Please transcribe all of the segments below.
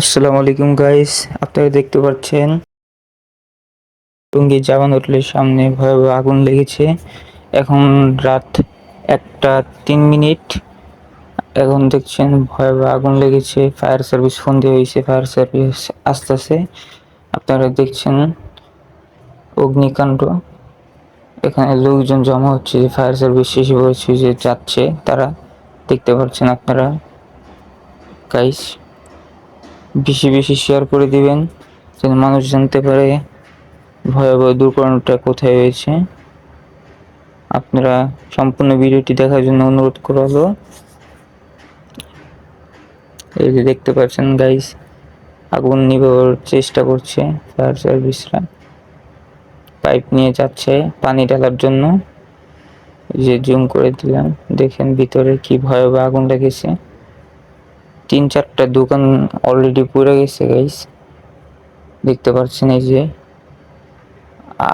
আসসালামু আলাইকুম গাইস আপনারা দেখতে পাচ্ছেন, টঙ্গী জাবান হোটেলের সামনে ভয়াবহ আগুন লেগেছে। এখন রাত একটা তিন মিনিট। এখন দেখছেন ভয়াবহ আগুন লেগেছে, ফায়ার সার্ভিস ফোন দিয়ে হয়েছে, ফায়ার সার্ভিস আসতেছে আপনারা দেখছেন অগ্নিকাণ্ড। এখানে লোকজন জমা হচ্ছে, যে ফায়ার সার্ভিস শেষে বলছে যে যাচ্ছে তারা। দেখতে পাচ্ছেন আপনারা গাইস বেশি বেশি শেয়ার করে দিবেন, যেন মানুষ জানতে পারে ভয়াবহ দুর্ঘটনাটা কোথায় হয়েছে। আপনারা সম্পূর্ণ ভিডিওটি দেখার জন্য অনুরোধ করা হলো এই যে দেখতে পাচ্ছেন গাইস আগুন নিভাবার চেষ্টা করছে ফায়ার সার্ভিসরা পাইপ নিয়ে যাচ্ছে, পানি ঢালার জন্য। যে জুম করে দিলাম, দেখেন ভিতরে কি ভয়াবহ আগুন লেগেছে। তিন চারটা দোকান অলরেডি পুড়ে গেছে গাইস দেখতে পাচ্ছেন এই যে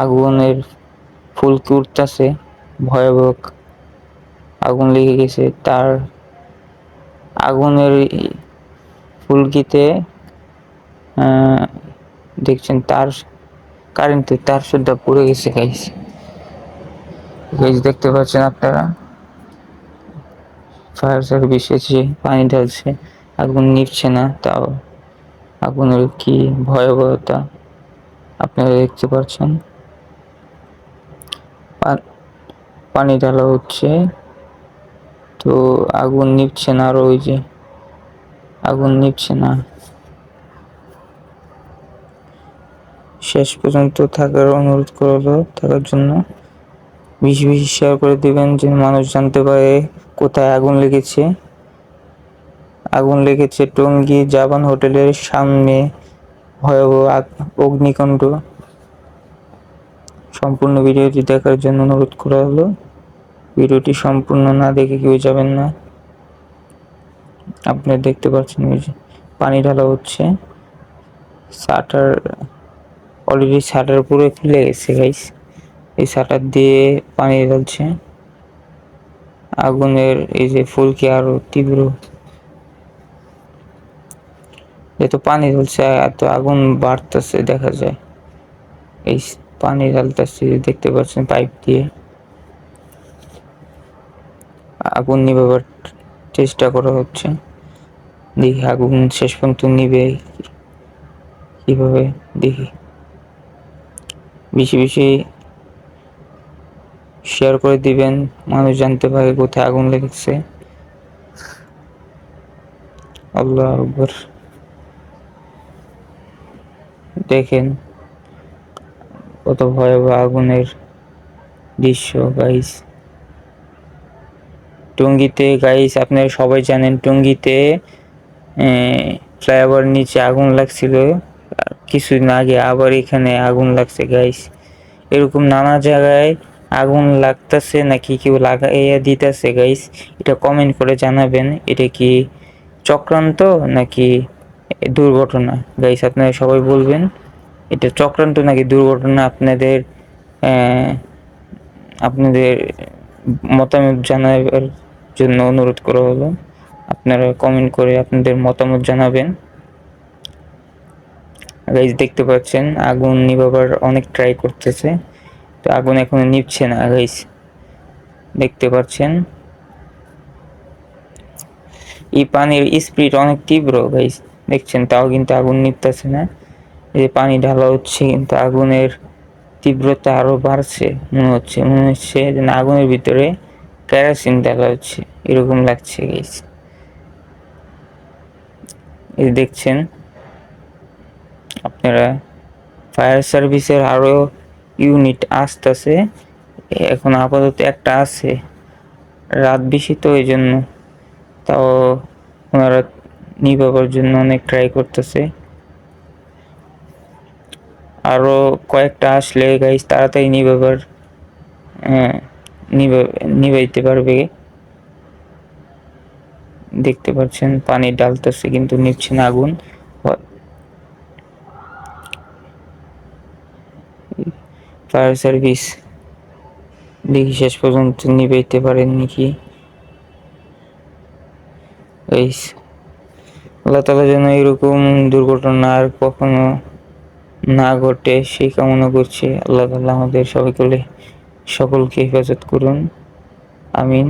আগুনের ফুলকি উঠতেছে, ভয়াবহ আগুন লেগে গেছে। তার আগুনের ফুলকিতে দেখছেন তার কারেন্টের তার সুদ্ধা পুড়ে গেছে গাইস গাইস দেখতে পাচ্ছেন আপনারা? ফায়ার সার্ভিস এসে পানি ঢালছে। আগুন নিভছে না, তাও আগুনের কি ভয়াবহতা আপনারা দেখতে পাচ্ছেন? পানি ঢালা হচ্ছে, তো আগুন নিভছে না আর ওই যে, আগুন নিভছে না। শেষ পর্যন্ত থাকার অনুরোধ করল থাকার জন্য বেশি বেশি শেয়ার করে দিবেন, যেন মানুষ জানতে পারে কোথায় আগুন লেগেছে। আগুন লেগেছে টঙ্গী জাবান হোটেলের সামনে ভয়াবহ অগ্নিকাণ্ড। সম্পূর্ণ ভিডিওটি দেখার জন্য অনুরোধ করা হলো, ভিডিওটি সম্পূর্ণ না দেখে কেউ যাবেন না। আপনারা দেখতে পাচ্ছেন পানি ঢালা হচ্ছে। শাটার অলরেডি শাটার পুরো খুলে গেছে গাইস এই শাটার দিয়ে পানি ঢালছে। আগুনের এই যে ফুলকি আরও তীব্র এত পানি ঢালছে, এত আগুন বাড়তেছে, দেখা যায়। এই পানি ঢালতেছে, দেখতে পাচ্ছেন পাইপ দিয়ে। আগুন নিভাবার চেষ্টা করা হচ্ছে। দেখি আগুন শেষ পর্যন্ত নিবে কীভাবে, দেখি। বেশি বেশি শেয়ার করে দিবেন, মানুষ জানতে পারে কোথায় আগুন লেগেছে। আল্লাহ আকবর। দেখেন কত ভয়াবহ আগুনের দৃশ্য গাইস টঙ্গিতে গাইস আপনারা সবাই জানেন টঙ্গিতে ফ্লাইওভার নিচে আগুন লাগছিল। কিছুদিন আগে আবার এখানে আগুন লাগছে গাইস এরকম নানা জায়গায় আগুন লাগতেছে নাকি কেউ লাগাইয়া দিতেছে গাইস এটা কমেন্ট করে জানাবেন। এটা কি চক্রান্ত নাকি দুর্ঘটনা? গাইস আপনারা সবাই বলবেন। এটা চক্রান্ত নাকি দুর্ঘটনা আপনাদের আপনাদের মতামত জানাবার জন্য অনুরোধ করা হলো। আপনারা কমেন্ট করে আপনাদের মতামত জানাবেন। গাইজ দেখতে পাচ্ছেন, আগুন নিভাবার অনেক ট্রাই করতেছে। তো আগুন এখনও নিভছে না গাইজ দেখতে পাচ্ছেন। এই পানির স্পিড অনেক তীব্র গাইজ দেখছেন, তাও কিন্তু আগুন নিভতেছে না। যে পানি ঢালা হচ্ছে, কিন্তু আগুনের তীব্রতা আরও বাড়ছে, মনে হচ্ছে। মনে হচ্ছে যেন আগুনের ভিতরে কেরাসিন ঢালা হচ্ছে। এরকম লাগছে গাইজ এই দেখছেন, আপনারা ফায়ার সার্ভিসের আরও ইউনিট আসতেছে। এখন আপাতত একটা আছে, রাত বেশি তো এই জন্য তাও ওনারা নিভাবার জন্য অনেক ট্রাই করতেছে। আরও কয়েকটা আসলে গাইস তাড়াতাড়ি নিভাবার হ্যাঁ নিভাইতে পারবে। দেখতে পাচ্ছেন, পানি ডালতেছে কিন্তু নিচ্ছে না আগুন। ফায়ার সার্ভিস দেখি শেষ পর্যন্ত নিভাইতে পারেন নাকি। আল্লাহ তালা যেন এরকম দুর্ঘটনা আর কখনো না ঘটে, সেই কামনা করছি। আল্লাহ তালা আমাদের সবাইকে সকলকে হেফাজত করুন। আমিন।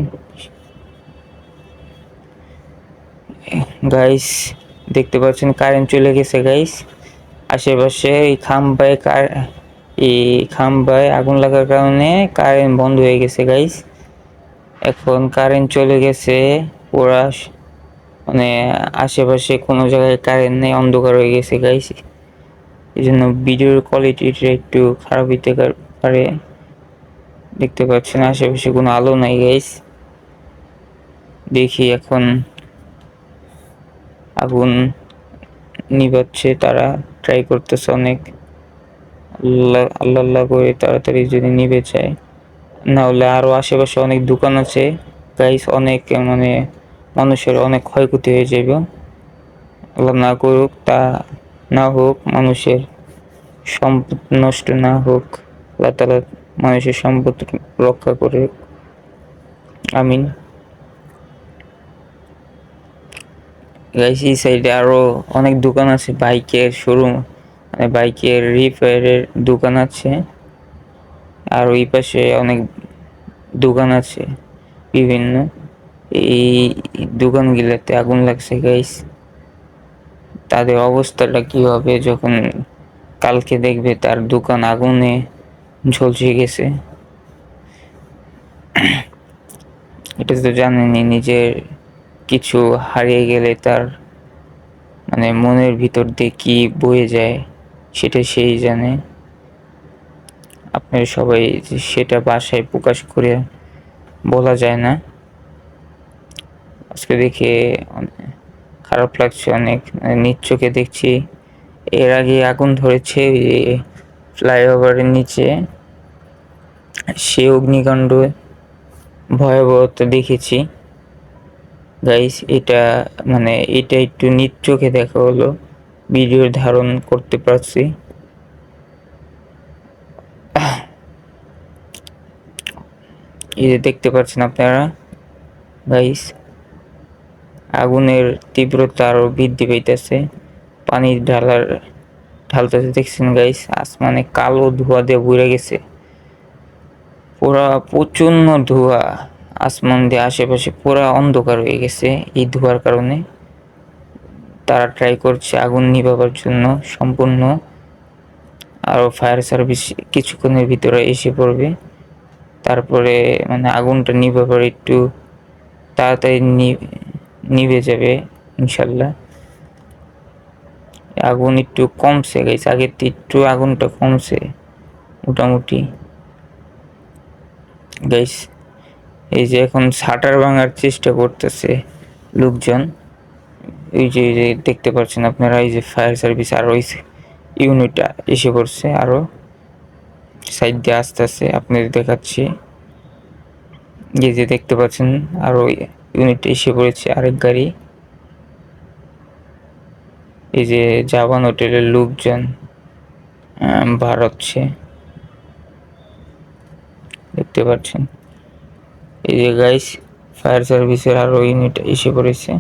গাইস দেখতে পাচ্ছেন কারেন্ট চলে গেছে গাইস আশেপাশে এই খাম্বায় কার এই খাম্বায় আগুন লাগার কারণে কারেন্ট বন্ধ হয়ে গেছে গাইস এখন কারেন্ট চলে গেছে, ওরা মানে আশেপাশে কোনো জায়গায় কারেন্ট নেই, অন্ধকার হয়ে গেছে গাইস এই জন্য ভিডিওর কোয়ালিটিটা একটু খারাপ হইতে পারে দেখতে পাচ্ছেন আশেপাশে কোনো আলো নাই গাইস দেখি এখন আগুন নিবাচ্ছে তারা ট্রাই করতেছে অনেক। আল্লাহ আল্লাহ করে তাড়াতাড়ি যদি নিবে চায় না হলে আরও আশেপাশে অনেক দোকান আছে। গাইস অনেক মানে মানুষের অনেক ক্ষয়ক্ষতি হয়ে যাবে। আল্লাহ না করুক, তা না হোক, মানুষের সম্পদ নষ্ট না হোক, আল্লাহ তালা মানুষের সম্পদ রক্ষা করে আমিন। এই সাইডে আরও অনেক দোকান আছে, বাইকের শোরুম মানে বাইকের রিপেয়ারের দোকান আছে। আর ওই পাশে অনেক দোকান আছে, বিভিন্ন। এই দোকানগুলোতে আগুন লাগছে গাইস তাদের অবস্থাটা কি হবে যখন কালকে দেখবে তার দোকান আগুনে ঝলসে গেছে? এটা তো জানেনি নিজের কিছু হারিয়ে গেলে তার মানে মনের ভিতর দিয়ে কি বয়ে যায় সেটা সেই জানে। আপনার সবাই সেটা বাসায় প্রকাশ করে বলা যায় না। আজকে দেখে খারাপ লাগছে, অনেক নিজ চোখে দেখছি। এর আগে আগুন ধরেছে ফ্লাইওভারের নিচে। সে অগ্নিকাণ্ড ভয়াবহতা দেখেছি। গাইস এটা মানে এটা একটু নিজ চোখে দেখা হলো ভিডিও ধারণ করতে পারছি। এই যে দেখতে পাচ্ছেন আপনারা গাইস আগুনের তীব্রতা আরও বৃদ্ধি পাইতেছে। পানির ঢালার ঢালতেছে, দেখছেন গাইস আসমানে কালো ধোয়া দিয়ে ঘুরে গেছে। পুরা প্রচণ্ড ধোয়া আসমান দিয়ে আশেপাশে পুরা অন্ধকার হয়ে গেছে এই ধোয়ার কারণে। তারা ট্রাই করছে আগুন নিভাবার জন্য সম্পূর্ণ। আরও ফায়ার সার্ভিস কিছুক্ষণের ভিতরে এসে পড়বে। তারপরে মানে আগুনটা নিভাবার একটু তাড়াতাড়ি নিভে যাবে, ইনশাল্লাহ। আগুন একটু কমছে গেছে আগের একটু আগুনটা কমছে, মোটামুটি। গাইস এই যে এখন শাটার ভাঙার চেষ্টা করতেছে লোকজন। এই যে এই যে দেখতে পাচ্ছেন আপনারা, এই যে ফায়ার সার্ভিস আর ওই ইউনিটটা এসে পড়ছে আরও সাইড দিয়ে আস্তে আস্তে আপনাদের দেখাচ্ছি। এই যে দেখতে পাচ্ছেন আর ওই ইউনিটটা এসে পড়েছে আরেক গাড়ি। এই যে জাপান হোটেলের লোকজন ভার হচ্ছে দেখতে পাচ্ছেন? এই যে গাইস ফায়ার সার্ভিসের আরও ইউনিট এসে পড়েছে।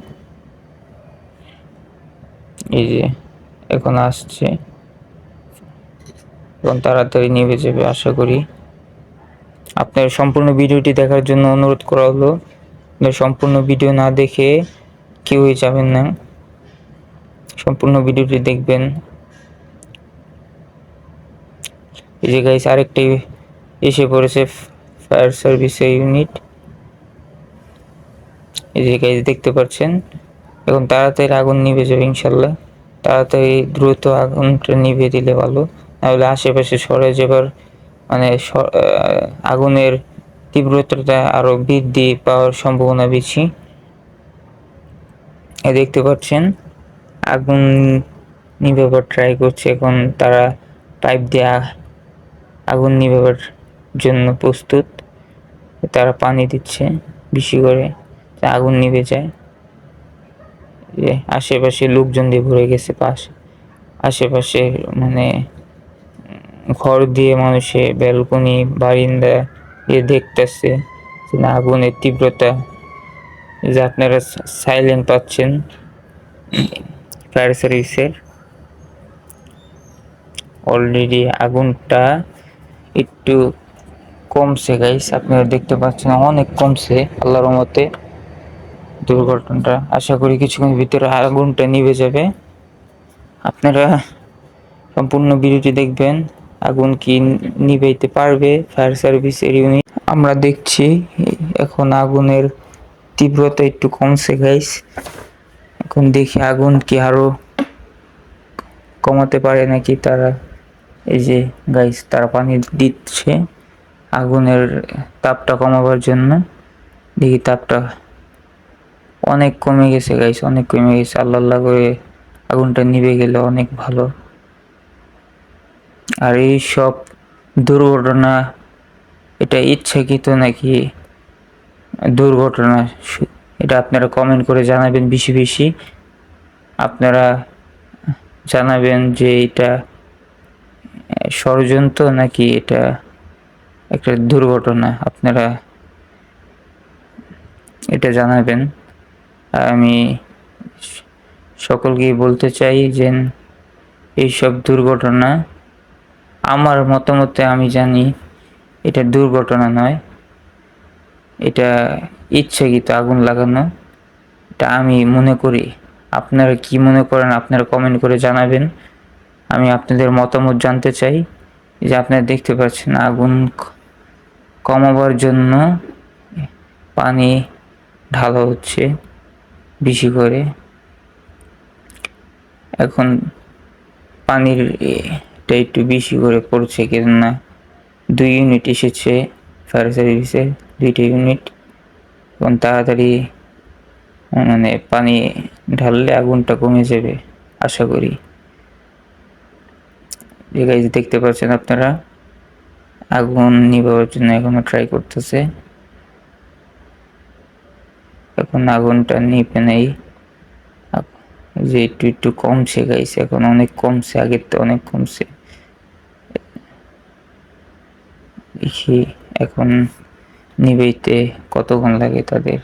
এই যে এখন আসছে। এবং তাড়াতাড়ি নেমে যাবে, আশা করি। আপনার সম্পূর্ণ ভিডিওটি দেখার জন্য অনুরোধ করা হলো। সম্পূর্ণ ভিডিও না দেখে কেউই যাবেন না। সম্পূর্ণ ভিডিওটি দেখবেন। এই যে গাইস আরেকটি এসে পড়েছে ফায়ার সার্ভিসের ইউনিট এই যে গাইজ দেখতে পাচ্ছেন? এখন তাড়াতাড়ি আগুন নিভে যাবে ইনশাল্লাহ। তাড়াতাড়ি দ্রুত আগুনটা নিভে দিলে ভালো। নাহলে আশেপাশে সরে যাবার মানে আগুনের তীব্রতাটা আরও বৃদ্ধি পাওয়ার সম্ভাবনা বেশি। দেখতে পাচ্ছেন, আগুন নিভাবার ট্রাই করছে এখন তারা পাইপ দিয়ে আগুন নিভাবার জন্য প্রস্তুত। তারা পানি দিচ্ছে বেশি করে আগুন নিভে যায়। আশেপাশে লোকজন দিয়ে ভরে গেছে পাশ। আশেপাশে মানে ঘর দিয়ে মানুষে ব্যালকনি বারিন্দা দিয়ে দেখতেছে যে আগুনের তীব্রতা যে আপনারা সাইলেন্ট পাচ্ছেন ফায়ার সার্ভিসের অলরেডি আগুনটা একটু কমছে গাইস আপনারা দেখতে পাচ্ছেন অনেক কমছে আল্লাহর রহমতে। দুর্ঘটনাটা আশা করি কিছুক্ষণের ভিতরে আগুনটা নিভে যাবে। আপনারা সম্পূর্ণ ভিডিওটি দেখবেন। আগুন কি নিভাইতে পারবে ফায়ার সার্ভিসের ইউনিট আমরা দেখছি, এখন আগুনের তীব্রতা একটু কমছে গাইস এখন দেখি আগুন কি আরও কমাতে পারে নাকি তারা। এই যে গাইস তারা পানি দিচ্ছে আগুনের তাপটা কমাবার জন্য। দেখি তাপটা অনেক কমে গেছে গাইস অনেক কমে গেছে। আল্লাহ আল্লাহ করে আগুনটা নিভে গেলে অনেক ভালো। আর এই সব দুর্ঘটনা, এটা ইচ্ছাকৃত নাকি দুর্ঘটনা? এটা আপনারা কমেন্ট করে জানাবেন বেশি বেশি। আপনারা জানাবেন যে এটা ষড়যন্ত্র নাকি এটা একটা দুর্ঘটনা? আপনারা এটা জানাবেন। আর আমি স- সকলকেই বলতে চাই যে এইসব দুর্ঘটনা আমার মতামতে আমি জানি এটা দুর্ঘটনা নয়। এটা ইচ্ছাকৃত আগুন লাগানো। এটা আমি মনে করি। আপনারা কি মনে করেন আপনারা কমেন্ট করে জানাবেন। আমি আপনাদের মতামত জানতে চাই যে আপনারা দেখতে পাচ্ছেন আগুন কমাবার জন্য পানি ঢালা হচ্ছে বেশি করে। এখন পানির এটা একটু বেশি করে পড়ছে কেননা দুই ইউনিট এসেছে ফায়ার সার্ভিসে দুইটা ইউনিট এবং তাড়াতাড়ি মানে পানি ঢাললে আগুনটা কমে যাবে, আশা করি। যে গাইজ দেখতে পাচ্ছেন আপনারা? আগুন নিভাবার জন্য এখনও ট্রাই করতেছে। এখন আগুনটা নিপে নেই। যে একটু একটু কমছে গাইছে এখন অনেক কমছে, আগের তো অনেক কমছে। দেখি এখন নিবেইতে কতক্ষণ লাগে তাদের।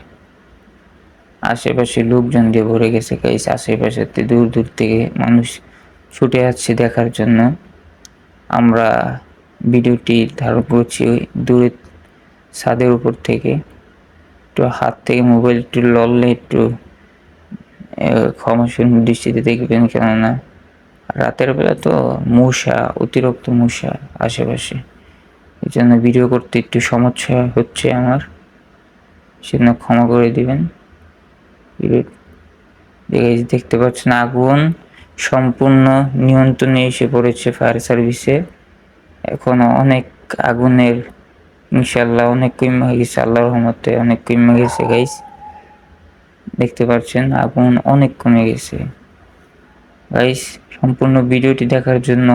আশেপাশে লোকজন দিয়ে ভরে গেছে গাইস আশেপাশে দূর দূর থেকে মানুষ ছুটে আসছে দেখার জন্য। আমরা ভিডিওটি ধারণ করছি ওই দূরে ছাদের উপর থেকে। একটু হাত থেকে মোবাইল একটু লড়লে একটু ক্ষমাসীন দৃষ্টিতে দেখবেন কেননা রাতের বেলা তো মশা অতিরিক্ত মশা আশেপাশে। এই জন্য ভিডিও করতে একটু সমস্যা হচ্ছে আমার। সেজন্য ক্ষমা করে দিবেন। দেখতে পাচ্ছেন আগুন সম্পূর্ণ নিয়ন্ত্রণে এসে পড়েছে ফায়ার সার্ভিসে এখনও অনেক আগুনের ইনশাল্লাহ অনেক কমে গেছে, আল্লাহর রহমতে অনেক কমে গেছে গাইস দেখতে পাচ্ছেন, আগুন অনেক কমে গেছে। গাইস সম্পূর্ণ ভিডিওটি দেখার জন্য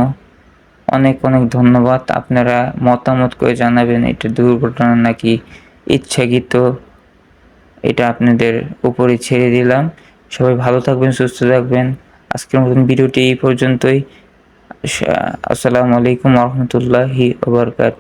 অনেক অনেক ধন্যবাদ। আপনারা মতামত করে জানাবেন, এটা দুর্ঘটনা নাকি ইচ্ছাকৃত? এটা আপনাদের উপরে ছেড়ে দিলাম। সবাই ভালো থাকবেন, সুস্থ থাকবেন। আজকের মতন ভিডিওটি এই পর্যন্তই। আসসালামু আলাইকুম রহমতুল্লাহি ওবরকাত